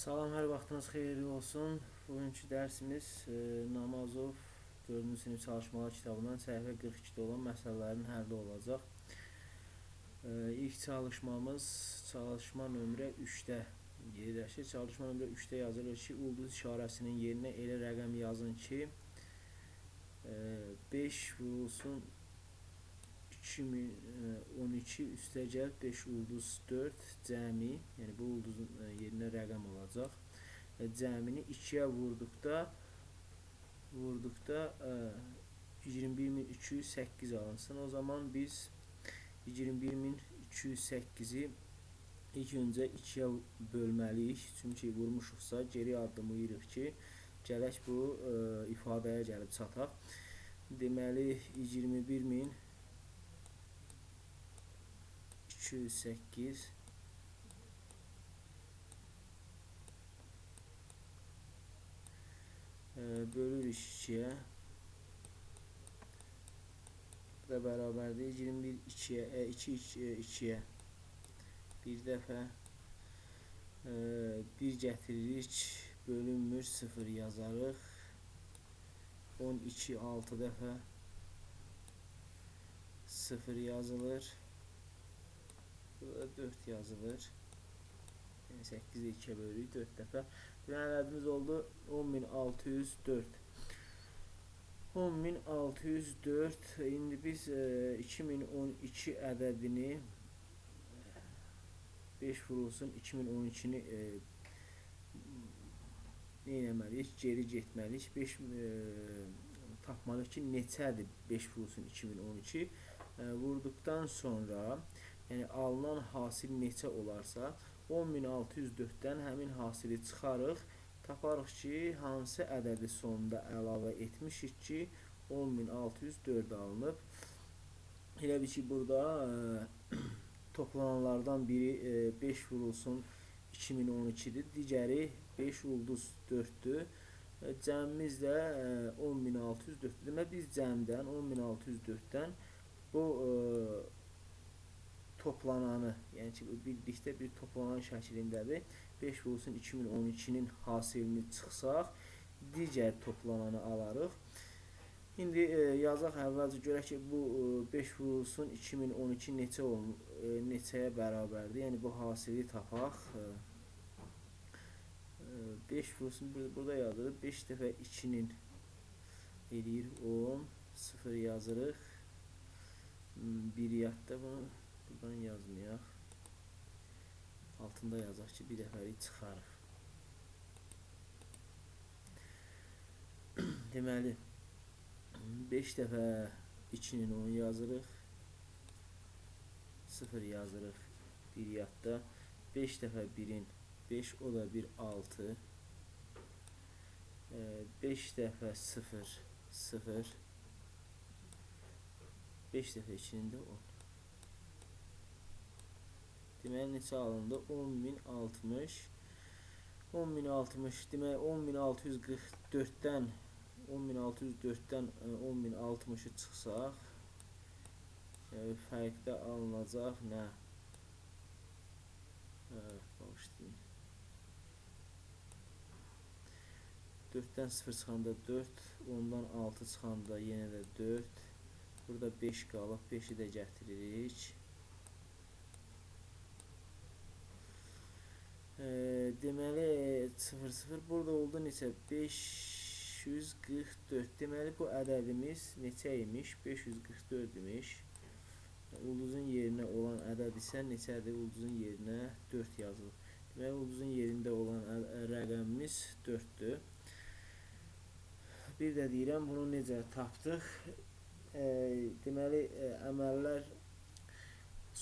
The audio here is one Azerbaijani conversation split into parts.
Salam, hər vaxtınız xeyirli olsun. Bugünkü dərsimiz e, Namazov 4-cü sinif çalışmalar kitabından səhifə 42-də olan məsələlərin həlli olacaq. E, ilk çalışmamız çalışma nömrə 3-də yerləşir. Çalışma nömrə 3-də yazılır ki, ulduz işarəsinin yerinə elə rəqəm yazın ki, e, 5 vurulsun 2012 üstəgəl 5 ulduz 4 cəmi, yəni bu ulduzun e, yerinə rəqəm olacaq. E, Cəmini 2-yə vurduqda vurduqda e, 21208 alınsın. O zaman biz 21208-i ilk öncə 2-yə bölməliyik. Çünki vurmuşuqsa geri addımlayırıq ki, gələk bu e, ifadəyə gəlib çataq. Deməli 21000 208 e, bölürük 2-yə. Bu da bərabərdir 21 2-yə, e, 2 2-yə. Bir dəfə e, 1 gətiririk, bölünmür 0 yazarıq. 12 6 dəfə 0 yazılır. Burada 4 yazılır. Yəni 8 2-yə bölürük 4 dəfə. Deməli ədədimiz oldu 10604. 10604. İndi biz e, 2012 ədədini 5 vurulsun 2012-ni e, nə etməliyik? Geri getməliyik. 5 e, tapmalıyıq ki, neçədir 5 vurulsun 2012? E, vurduqdan sonra yəni alınan hasil neçə olarsa 10604-dən həmin hasili çıxarıq. Taparıq ki, hansı ədədi sonunda əlavə etmişik ki, 10604 alınıb. Elə bir ki, burada e, toplananlardan biri e, 5 vurulsun 2012-dir, digəri 5 ulduz 4-dür. E, cəmimiz də e, 10604-dür. Demək biz cəmdən 10604-dən bu e, toplananı, yəni ki, birlikdə bir toplanan şəklindədir. 5 vurulsun 2012-nin hasilini çıxsaq, digər toplananı alarıq. İndi e, yazaq əvvəlcə görək ki, bu e, 5 vurulsun 2012 neçə olun, e, neçəyə bərabərdir? Yəni bu hasili tapaq. E, 5 vurulsun burada yazırıq. 5 dəfə 2-nin eləyir 10, 0 yazırıq. 1 yadda bunu Buradan yazmayaq. Altında yazaq ki, bir dəfəlik çıxarıq. Deməli, 5 dəfə 2-nin 10 yazırıq. 0 yazırıq. 1 yadda. 5 dəfə 1-in 5, o da bir 6. 5 dəfə 0, 0. 5 dəfə 2-nin də 10. Deməli neçə alındı? 10060. 10060 demək 10644-dən 10604-dən 10060-ı çıxsaq yəni fərqdə alınacaq nə? Hə, bağışlayın. 4-dən 0 çıxanda 4, 10-dan 6 çıxanda yenə də 4. Burada 5 qalıb, 5-i də gətiririk. E, deməli 00 burada oldu neçə? 544. Deməli bu ədədimiz neçə imiş? 544 imiş. Ulduzun yerinə olan ədəd isə neçədir? Ulduzun yerinə 4 yazılıb. Deməli ulduzun yerində olan rəqəmimiz 4-dür. Bir də deyirəm bunu necə tapdıq? E, deməli e, əməllər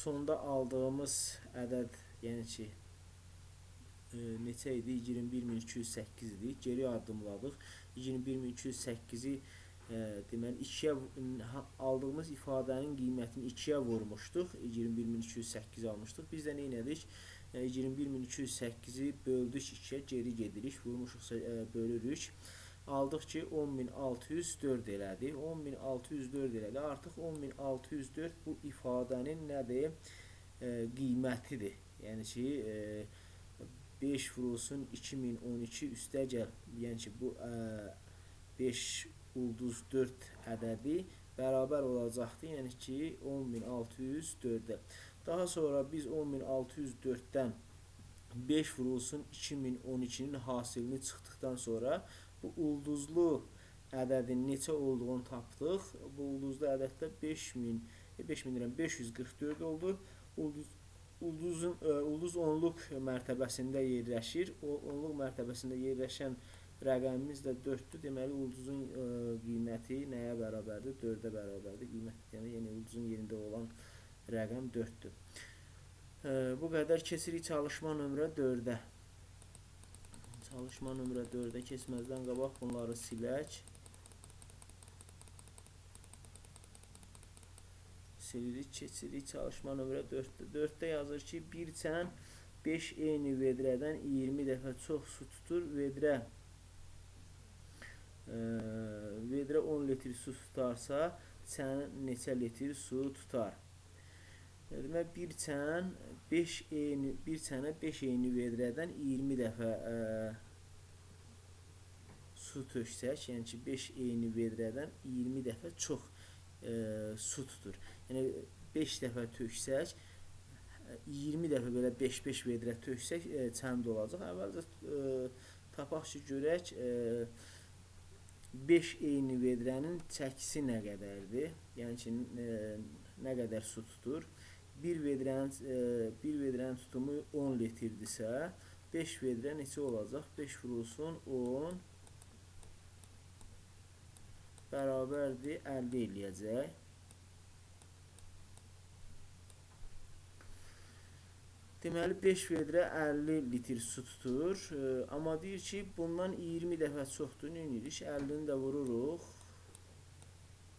sonda aldığımız ədəd, yəni ki neçə idi? 21208 idi. Geri addımladıq. 21208-i e, deməli 2-yə aldığımız ifadənin qiymətini 2-yə vurmuşduq. 21208 almışdıq. Biz də nə etdik? E, 21208-i böldük 2-yə, geri gedirik. Vurmuşuqsa e, bölürük. Aldıq ki 10604 elədi. 10604 elədi. Artıq 10604 bu ifadənin nədir? E, qiymətidir. Yəni ki, e, 5 vurulsun 2012 üstə gəl. Yəni ki, bu ə, 5 ulduz 4 ədədi bərabər olacaqdı. Yəni ki, 10604-də. Daha sonra biz 10604-dən 5 vurulsun 2012-nin hasilini çıxdıqdan sonra bu ulduzlu ədədin neçə olduğunu tapdıq. Bu ulduzlu ədəddə 5000 5000 deyirəm 544 oldu. Ulduz ulduzun ə, e, ulduz onluq mərtəbəsində yerləşir. O onluq mərtəbəsində yerləşən rəqəmimiz də 4-dür. Deməli ulduzun ə, e, qiyməti nəyə bərabərdir? 4-ə bərabərdir. Qiymət yəni yəni ulduzun yerində olan rəqəm 4-dür. Ə, e, bu qədər keçirik çalışma nömrə 4-ə. Çalışma nömrə 4-ə keçməzdən qabaq bunları silək. Silirik, keçirik. Çalışma nömrə 4-də. 4-də yazır ki, bir çən 5 eyni vedrədən 20 dəfə çox su tutur. Vedrə e, vedrə 10 litr su tutarsa, çən neçə litr su tutar? Demək, bir çən 5 eyni bir çənə 5 eyni vedrədən 20 dəfə e, su töksək, yəni ki, 5 eyni vedrədən 20 dəfə çox e, su tutur. Yəni 5 dəfə töksək 20 dəfə belə 5-5 vedrə töksək e, çənd olacaq. Əvvəlcə e, tapaq ki, görək e, 5 eyni vedrənin çəkisi nə qədərdir? Yəni ki, e, nə qədər su tutur? Bir vedrənin e, bir vedrənin tutumu 10 litrdirsə, 5 vedrə neçə olacaq? 5 vurulsun 10 bərabərdir 50 eləyəcək. Deməli 5 vedrə 50 litr su tutur. E, amma deyir ki, bundan 20 dəfə çoxdur. Nə edirik? 50-ni də vururuq.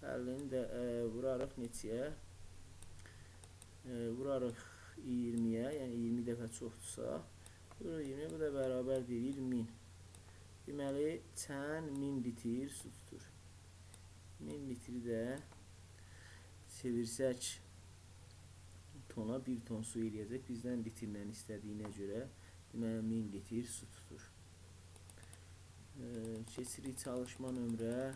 50-ni də e, vurarıq neçəyə? E, vurarıq 20-yə, yəni 20 dəfə çoxdursa, vururuq 20 bu da bərabər deyir 1000. Deməli, çən 1000 litr su tutur. 1000 litri də çevirsək tona 1 ton su eləyəcək. Bizdən litrlə istədiyinə görə deməli 1000 litr su tutur. E, keçirik çalışma nömrə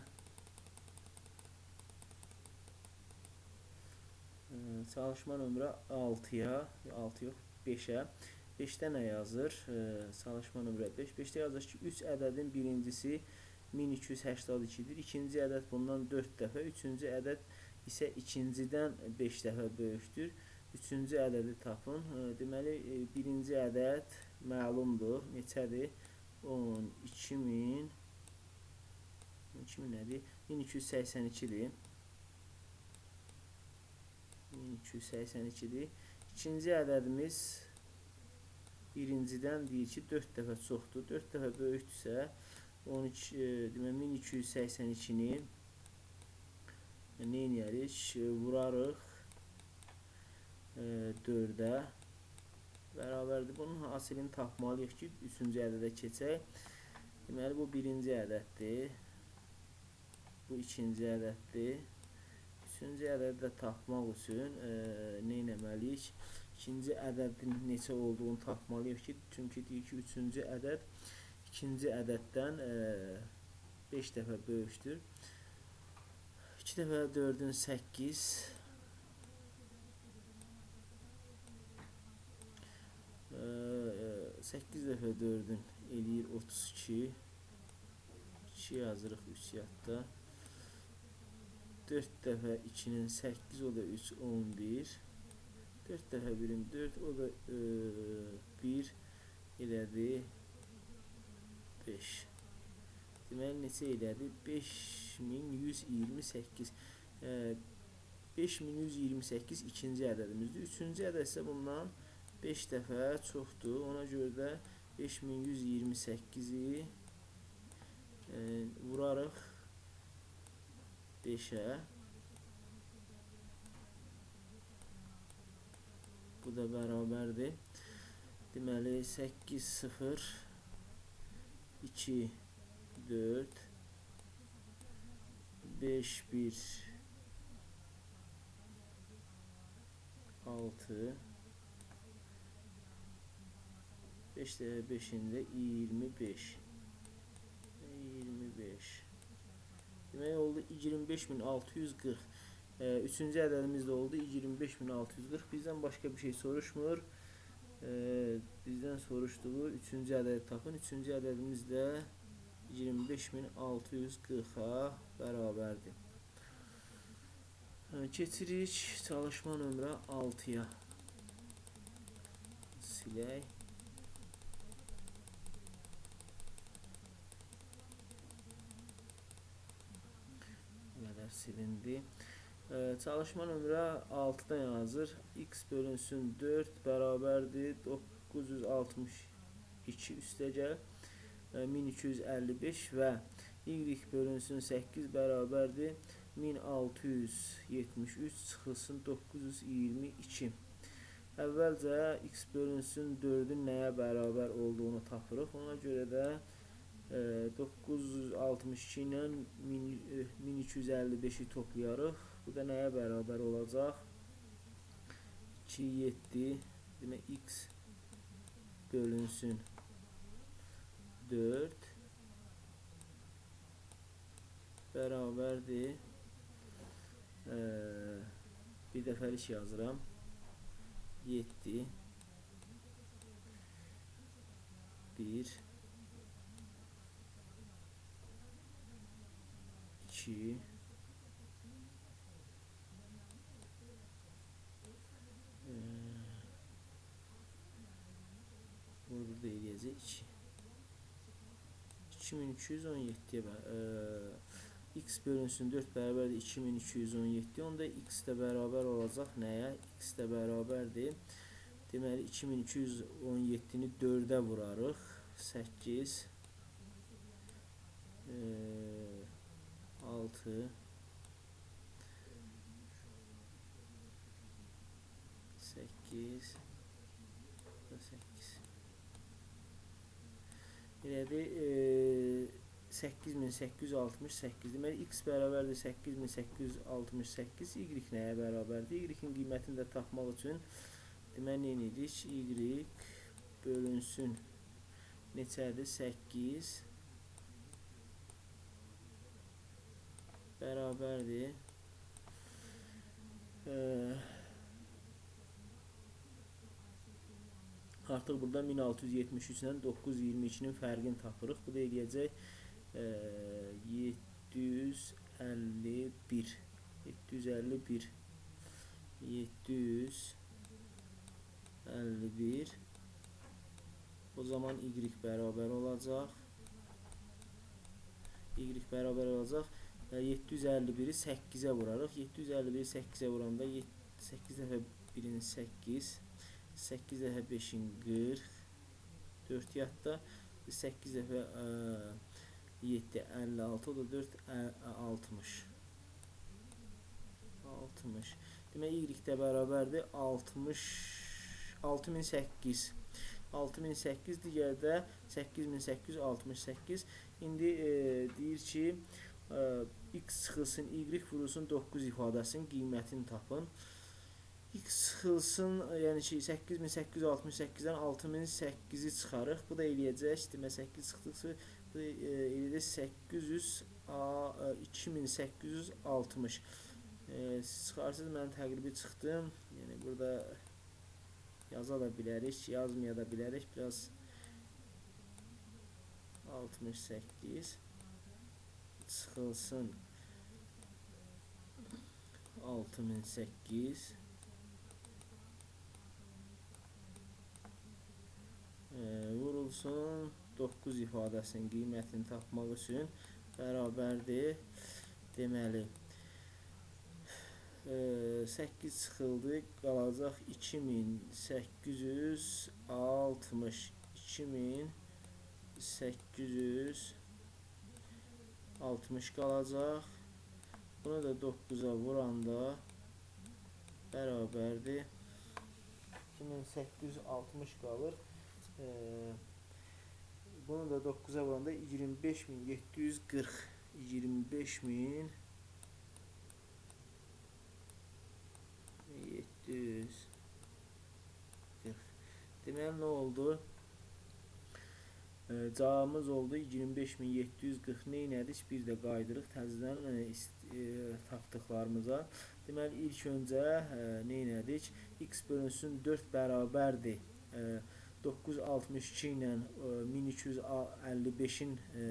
e, çalışma nömrə 6-ya, 6 yox, 5-ə. 5-də nə yazır? E, çalışma nömrə 5. 5-də yazır ki, 3 ədədin birincisi 1282-dir. İkinci ədəd bundan 4 dəfə, üçüncü ədəd isə ikincidən 5 dəfə böyükdür. Üçüncü ədədi tapın. Deməli, e, birinci ədəd məlumdur. Neçədir? 10, 2000 2000 nədir? 1282-dir. 1282-dir. İkinci ədədimiz birincidən deyir ki, 4 dəfə çoxdur. 4 dəfə böyükdürsə, 12 e, demək 1282-ni nə edərik? Vurarıq 4-ə bərabərdir. Bunun hasilini tapmalıyıq ki, 3-cü ədədə keçək. Deməli, bu birinci ədəddir. Bu ikinci ədəddir. Üçüncü ədədi də tapmaq üçün e, nə etməliyik? İkinci ədədin neçə olduğunu tapmalıyıq ki, çünki deyir ki, üçüncü ədəd ikinci ədəddən e, 5 dəfə böyükdür. 2 dəfə 4-ün 8 8 dəfə 4-ün eləyir 32. 2 yazırıq 3 yadda. 4 dəfə 2-nin 8 o da 3 11. 4 dəfə 1-in 4 o da e, 1 elədi 5. Deməli neçə elədi? 5128. E, 5128 ikinci ədədimizdir. Üçüncü ədəd isə bundan 5 dəfə çoxdur. Ona görə də 5128-i e, vurarıq 5-ə. Bu da bərabərdir. Deməli 8 0 2 4 5 1 6 5 de 5'ində 25. 25. Demək oldu 25640. E, üçüncü ədədimiz də oldu 25640. Bizdən başqa bir şey soruşmur. E, bizdən soruşduğu üçüncü ədədi tapın. Üçüncü ədədimiz də 25640-a bərabərdir. Keçirik çalışma nömrə 6-ya. Silək. qədər silindi. Çalışma nömrə 6-da yazır. X bölünsün 4 bərabərdir 962 üstəgəl e, 1255 və Y bölünsün 8 bərabərdir 1673 çıxılsın 922. Əvvəlcə x bölünsün 4-ün nəyə bərabər olduğunu tapırıq. Ona görə də e, 962 ilə 1255-i toplayarıq. Bu da nəyə bərabər olacaq? 2, 7, demək x bölünsün 4 bərabərdir. Ee, bir dəfəlik yazıram. 7 1 2 Burada da eləyəcək 2217-yə e, x bölünsün 4 bərabərdir 2217 onda x də bərabər olacaq nəyə? x də bərabərdir deməli 2217-ni 4-ə vurarıq 8 e, 6 8 8 Elədir. E, 8868 deməli x bərabərdir 8868 y nəyə bərabərdir? y-in qiymətini də tapmaq üçün deməli nə edirik? y bölünsün neçədir? 8 bərabərdir ee, Artıq burada 1673 ilə 922-nin fərqini tapırıq. Bu da eləyəcək e, 751 751 751 o zaman y bərabər olacaq. Y bərabər olacaq. 751-i 8-ə vurarıq. 751-i 8-ə vuranda 8 dəfə 1-in 8 8 dəfə 5-in 40 4 yadda 8 dəfə 7 56 o da 4 60 60 demək y də bərabərdir 60 6008 6008 digərdə 8868 indi e, deyir ki e, x çıxılsın y vurulsun 9 ifadəsinin qiymətini tapın x çıxılsın, yəni ki 8868-dən 6008-i çıxarıq. Bu da eləyəcək. Demə 8 çıxdıqsa bu da e, eləyəcək 800 a 2860. E, siz çıxarsınız mənim təqribi çıxdım. Yəni burada yaza da bilərik, yazmaya da bilərik. Biraz 68 çıxılsın 6008 vurulsun 9 ifadəsinin qiymətini tapmaq üçün bərabərdir. Deməli e, 8 çıxıldı, qalacaq 2860 2860 qalacaq. Bunu da 9-a vuranda bərabərdir. 2860 qalır. Bunu da 9'a vuranda 25.740 25.740 Deməli nə oldu? E, cavabımız oldu 25740 nə elədik? Bir də qaydırıq təzədən e, e, tapdıqlarımıza. Deməli ilk öncə e, nə elədik? x bölünsün 4 bərabərdir. E, 962 ilə e, 1255-in e,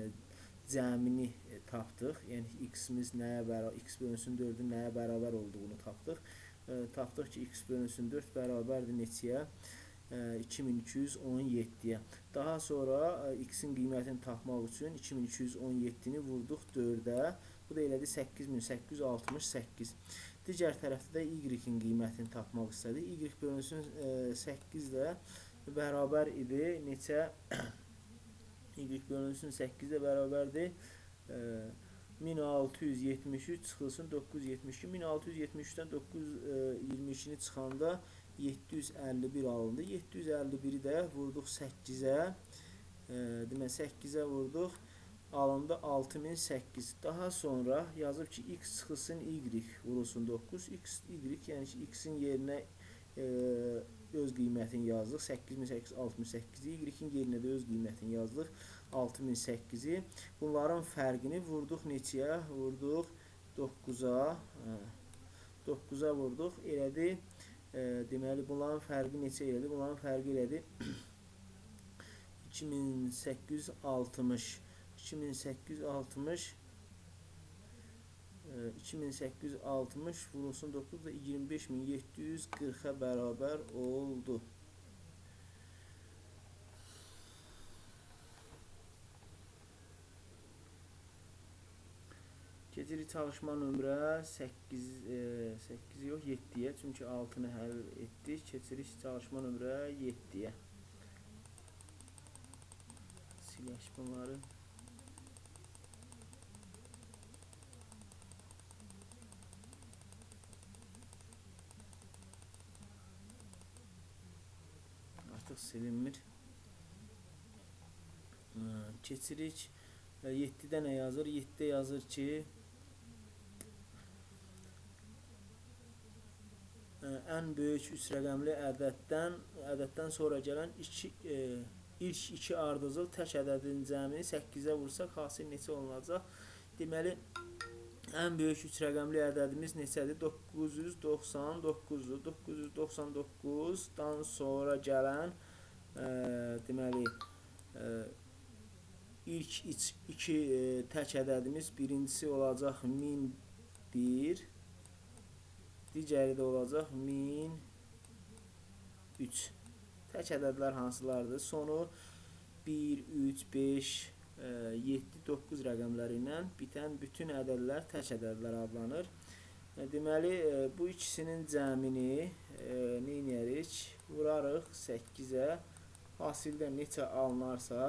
cəmini e, tapdıq. Yəni x-imiz nəyə bərabər, x bölünsün 4-ün nəyə bərabər olduğunu tapdıq. E, tapdıq ki, x bölünsün 4 bərabərdir neçəyə? E, 2217-yə. Daha sonra e, x-in qiymətini tapmaq üçün 2217-ni vurduq 4-ə. Bu da elədi 8868. Digər tərəfdə də y-in qiymətini tapmaq istədik. y bölünsün e, 8 ilə bərabər idi. Neçə? y bölünsün 8 ilə bərabərdir. E, 1673 çıxılsın 972. 1673-dən 922-ni çıxanda 751 alındı. 751-i də vurduq 8-ə. E, demək 8-ə vurduq. Alındı 6008. Daha sonra yazıb ki x çıxılsın y vurulsun 9. x y yəni ki x-in yerinə e, öz qiymətini yazdıq. 8868 y-in yerinə də öz qiymətini yazdıq. 6008-i. Bunların fərqini vurduq neçəyə? Vurduq 9-a. 9-a vurduq. Elədi. E, deməli bunların fərqi neçə elədi? Bunların fərqi elədi 2860 2860 e, 2860 vurulsun 9 da 25740'a beraber oldu. Keçirik çalışma nömrə 8 e, 8 yox 7-yə, çünki 6-nı həll etdik. Keçirik çalışma nömrə 7-yə. Silək bunları. Artıq silinmir. Keçirik. 7-də nə yazır? 7-də yazır ki, ən böyük 3 rəqəmli ədəddən ədəddən sonra gələn 2 e, ilk 2 ardıcıl tək ədədin cəmini 8-ə vursaq hasil neçə olunacaq? Deməli, ən böyük 3 rəqəmli ədədimiz neçədir? 999-dur. 999-dan sonra gələn ə, deməli ə, ilk 2 e, tək ədədimiz birincisi olacaq 1001 digəri də olacaq 1003 tək ədədlər hansılardır? Sonu 1, 3, 5, 7, 9 rəqəmləri ilə bitən bütün ədədlər tək ədədlər adlanır. E, Deməli, e, bu ikisinin cəmini nə edərik? Vurarıq 8-ə. Hasildə neçə alınarsa,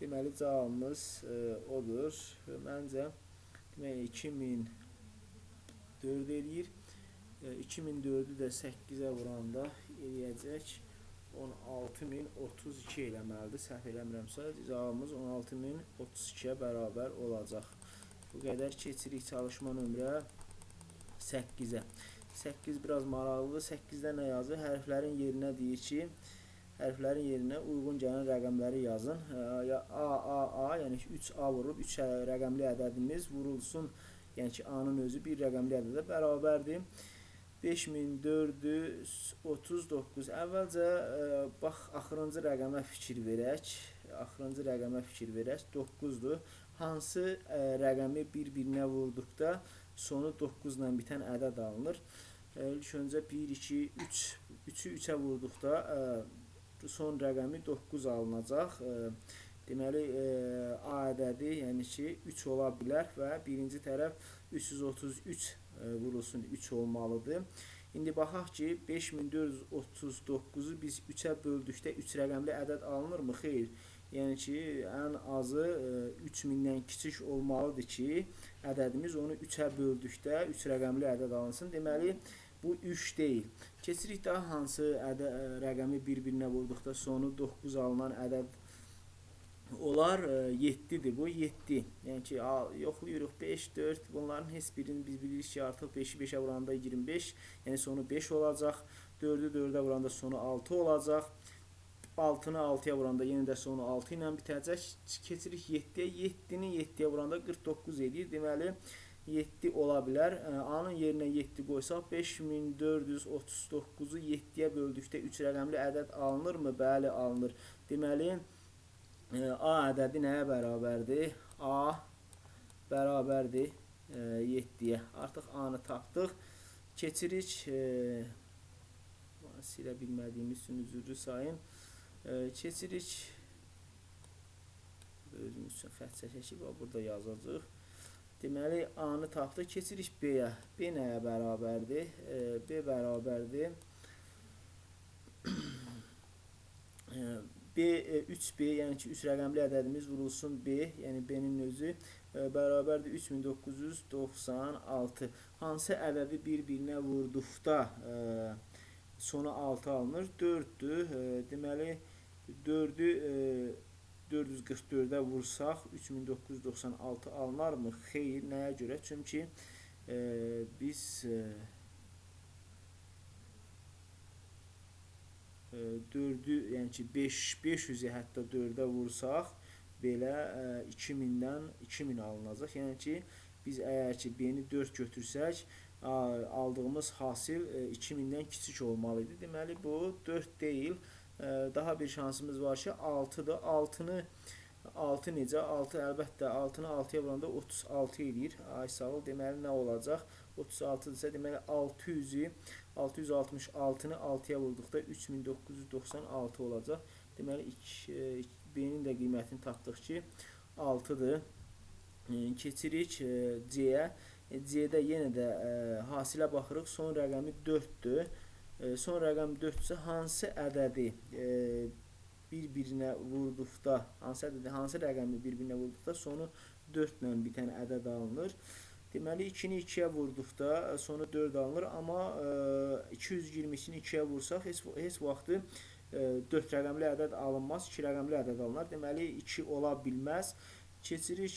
deməli cavabımız e, odur. Məncə demək 2004 eləyir. E, 2004-ü də 8-ə vuranda eləyəcək 16032 eləməlidir. Səhv eləmirəmsə, cavabımız 16032-yə bərabər olacaq. Bu qədər keçirik çalışma nömrə 8-ə. 8 biraz maraqlıdır. 8-də nə yazır? Hərflərin yerinə deyir ki, hərflərin yerinə uyğun gələn rəqəmləri yazın. Ya A, A, A, yəni ki 3A vurub 3 rəqəmli ədədimiz vurulsun. Yəni ki A-nın özü bir rəqəmli ədədə bərabərdir. 5439. Əvvəlcə ə, bax axırıncı rəqəmə fikir verək. Axırıncı rəqəmə fikir verək. 9-dur. Hansı ə, rəqəmi bir-birinə vurduqda sonu 9 ilə bitən ədəd alınır. Ə, İlk öncə 1 2 3 3-ü 3-ə vurduqda ə, son rəqəmi 9 alınacaq. Ə, Deməli ə, A ədədi, yəni ki 3 ola bilər və birinci tərəf 333 e, vurulsun 3 olmalıdır. İndi baxaq ki 5439-u biz 3-ə böldükdə 3 rəqəmli ədəd alınırmı? Xeyr. Yəni ki, ən azı 3000-dən e, kiçik olmalıdır ki, ədədimiz onu 3-ə böldükdə 3 rəqəmli ədəd alınsın. Deməli, bu 3 deyil. Keçirik daha hansı ədə, e, rəqəmi bir-birinə vurduqda sonu 9 alınan ədəd Onlar 7-dir. E, bu 7. Yəni ki, yoxlayırıq 5, 4. Bunların heç birini biz bilirik ki, artıq 5-i 5-ə vuranda 25, yəni sonu 5 olacaq. 4-ü 4-ə vuranda sonu 6 olacaq. 6-nı 6-ya vuranda yenə də sonu 6 ilə bitəcək. Keçirik 7-yə. 7-ni 7-yə vuranda 49 edir. Deməli 7 ola bilər. A-nın yerinə 7 qoysaq 5439-u 7-yə böldükdə 3 rəqəmli ədəd alınırmı? Bəli, alınır. Deməli A ədədi nəyə bərabərdir? A bərabərdir 7-yə. Artıq A-nı tapdıq. Keçirik silə bilmədiyimiz üçün üzrlü sayın. Keçirik özümüz üçün xətt çəkək ki, burada yazacağıq. Deməli, A-nı tapdıq. Keçirik B-yə. B nəyə bərabərdir? B bərabərdir. B 3B, yəni ki 3 rəqəmli ədədimiz vurulsun B, yəni B-nin özü bərabərdir 3996. Hansı ədədi bir-birinə vurduqda sonu 6 alınır? 4-dür. Deməli 4-ü 444-ə vursaq 3996 alınarmı? Xeyr, nəyə görə? Çünki e, biz 4-ü, yəni ki 5 500-ü hətta 4-ə vursaq belə 2000-dən 2000 alınacaq. Yəni ki biz əgər ki B-ni 4 götürsək aldığımız hasil 2000-dən kiçik olmalı idi. Deməli bu 4 deyil. Daha bir şansımız var ki 6-dır. 6-nı 6 necə? 6 əlbəttə 6-nı 6-ya vuranda 36 eləyir. Ay sağ ol. Deməli nə olacaq? 36-dırsa deməli 600-ü 666-nı 6-ya vurduqda 3996 olacaq. Deməli B-nin də qiymətini tapdıq ki 6-dır. Keçirik C-yə. C-də yenə də hasilə baxırıq. Son rəqəmi 4-dür. Son rəqəm 4-dürsə hansı ədədi bir-birinə vurduqda, hansı ədədi, hansı rəqəmi bir-birinə vurduqda sonu 4 ilə bitən ədəd alınır. Deməli 2-ni 2-yə vurduqda sonu 4 alınır, amma 220-sini 2-yə vursaq heç heç vaxtı 4 rəqəmli ədəd alınmaz, 2 rəqəmli ədəd alınır. Deməli 2 ola bilməz. Keçirik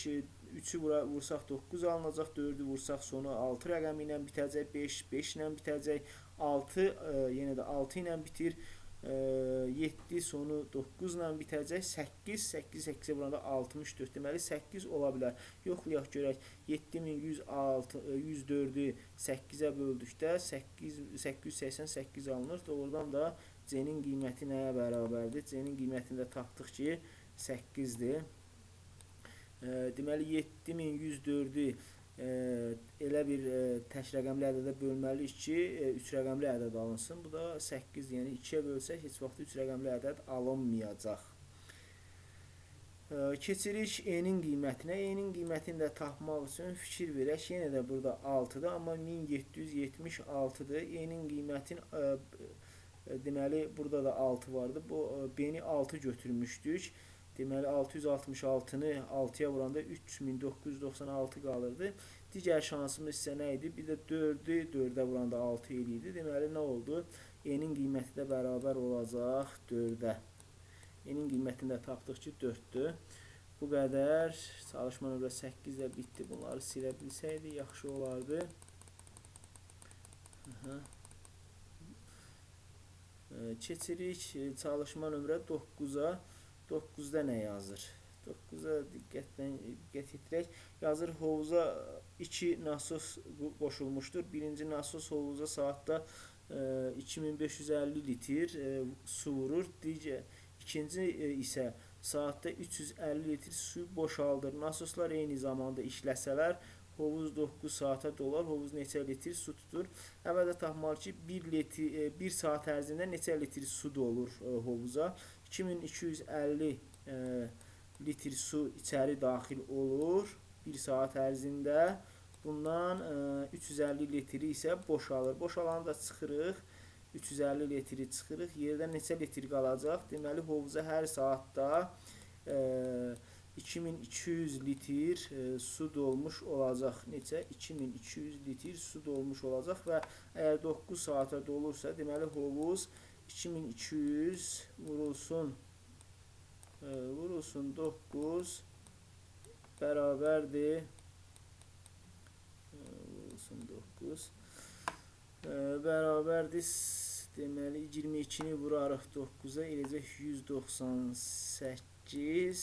3-ü vursaq 9 alınacaq, 4-ü vursaq sonu 6 rəqəmi ilə bitəcək, 5 5 ilə bitəcək, 6 yenə də 6 ilə bitir. 7 sonu 9 ilə bitəcək. 8 8 8-ə vuranda 64. Deməli 8 ola bilər. Yoxlayaq görək. 7106 104-ü 8-ə böldükdə 8 888 alınır. Doğrudan da C-nin qiyməti nəyə bərabərdir? C-nin qiymətini də tapdıq ki 8-dir. Deməli 7104-ü elə bir tək rəqəmli ədədə bölməliyik ki, 3 rəqəmli ədəd alınsın. Bu da 8, yəni 2-yə bölsək heç vaxt 3 rəqəmli ədəd alınmayacaq. Keçirik E-nin qiymətinə. E-nin qiymətini də tapmaq üçün fikir verək. Yenə də burada 6-dır, amma 1776-dır. E-nin qiymətin deməli burada da 6 vardı. Bu B-ni 6 götürmüşdük. Deməli 666-nı 6-ya vuranda 3996 qalırdı. Digər şansımız isə nə idi? Bir də 4-ü 4-ə vuranda 6 eləyirdi. Deməli nə oldu? E-nin qiyməti də bərabər olacaq 4-ə. E-nin qiymətini də tapdıq ki 4-dür. Bu qədər. Çalışma nömrə 8 də bitdi. Bunları silə bilsəydi yaxşı olardı. Aha. Keçirik çalışma nömrə 9-a. 9-da nə yazır? 9-a diqqətlə diqqət yetirək. Yazır hovuza 2 nasos qoşulmuşdur. Birinci nasos hovuza saatda e, 2550 litr e, su vurur. Digər ikinci e, isə saatda 350 litr su boşaldır. Nasoslar eyni zamanda işləsələr hovuz 9 saata dolar. Hovuz neçə litr su tutur? Əvvəldə tapmalı ki, 1 litr 1 saat ərzində neçə litr su dolur e, hovuza? 2250 e, litr su içəri daxil olur 1 saat ərzində. Bundan e, 350 litri isə boşalır. Boşalanı da çıxırıq. 350 litri çıxırıq. Yerdə neçə litr qalacaq? Deməli hovuza hər saatda e, 2200 litr e, su dolmuş olacaq. Neçə? 2200 litr su dolmuş olacaq və əgər 9 saata dolursa, deməli hovuz 2200 vurulsun. E, vurulsun 9 beraberdir e, vurulsun 9 e, beraberdir Deməli 22-ni vurarıq 9-a eləcək 198.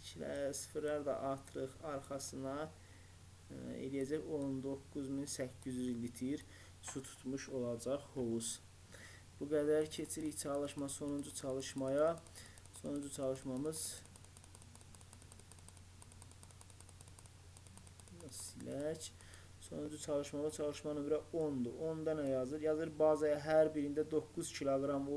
İkilər sıfırlar da artırıq arxasına. E, eləyəcək 19800 litr su tutmuş olacaq hovuz. Bu qədər keçirik çalışma sonuncu çalışmaya. Sonuncu çalışmamız silək. Sonuncu çalışmada çalışma nömrə 10-dur. 10-da nə yazır? Yazır bazaya hər birində 9 kiloqram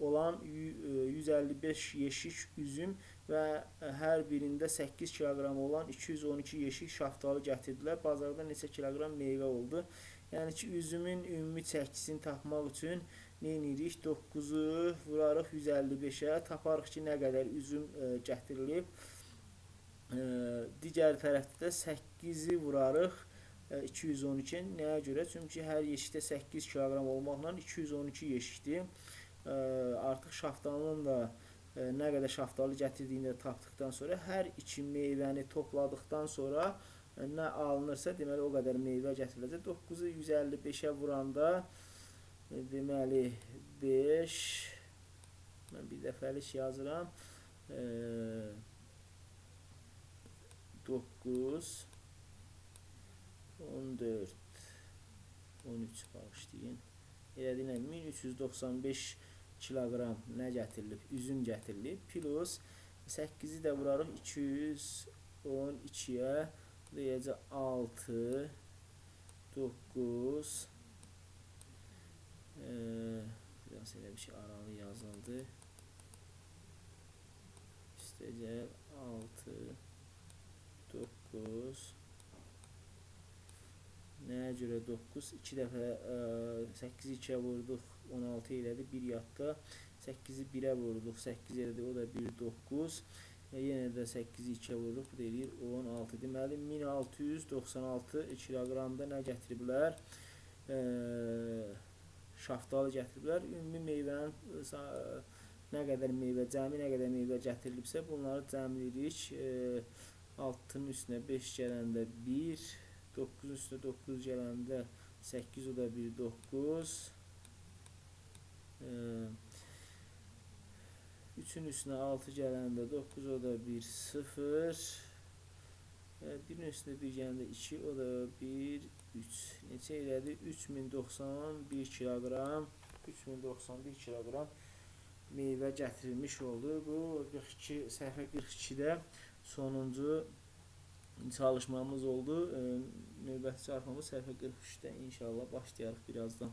olan yü- e, 155 yeşik üzüm və hər birində 8 kiloqram olan 212 yeşik şaftalı gətirdilər. Bazarda neçə kiloqram meyvə oldu? Yəni ki, üzümün ümumi çəkisini tapmaq üçün nə edirik? 9-u vurarıq 155-ə, taparıq ki, nə qədər üzüm e, gətirilib. E, digər tərəfdə də 8-i vurarıq e, 212 nəyə görə? Çünki hər yeşikdə 8 kiloqram olmaqla 212 yeşikdir. E, artıq şaftalının da e, nə qədər şaftalı gətirdiyini də tapdıqdan sonra hər iki meyvəni topladıqdan sonra e, nə alınırsa, deməli o qədər meyvə gətiriləcək. 9-u 155-ə vuranda e, deməli 5 mən bir dəfəlik yazıram. E, 9 14 13 bağışlayın. Elədiyinə 1395 kiloqram nə gətirilib? Üzüm gətirilib. Plus 8-i də vurarıq 212-yə. Deyəcək 6 9 eee biraz elə bir şey aralı yazıldı. İstəyəcək 6 9 Nəyə görə 9? 2 dəfə 8-i 2-yə vurduq, 16 elədi, 1 yatda. 8-i 1-ə vurduq, 8 elədi, o da 1 9. E, yenə də 8-i 2-yə vurduq, bu da eləyir 16. Deməli 1696 kiloqramda nə gətiriblər? E, şaftalı gətiriblər. Ümumi meyvənin e, sa- nə qədər meyvə, cəmi nə qədər meyvə gətirilibsə, bunları cəmləyirik. E, 6-nın üstünə 5 gələndə 1, 9-un üstünə 9 gələndə 8 o da 1 9. Eee 3-ün üstünə 6 gələndə 9 o da 1 0. E, 1-in üstünə 1 gələndə 2 o da 1 3. Neçə elədi? 3091 kiloqram. 3091 kiloqram meyvə gətirilmiş oldu. Bu 42 səhifə 42-də sonuncu çalışmamız oldu. Növbəti çalışmamız səhifə 43-də inşallah başlayarıq birazdan.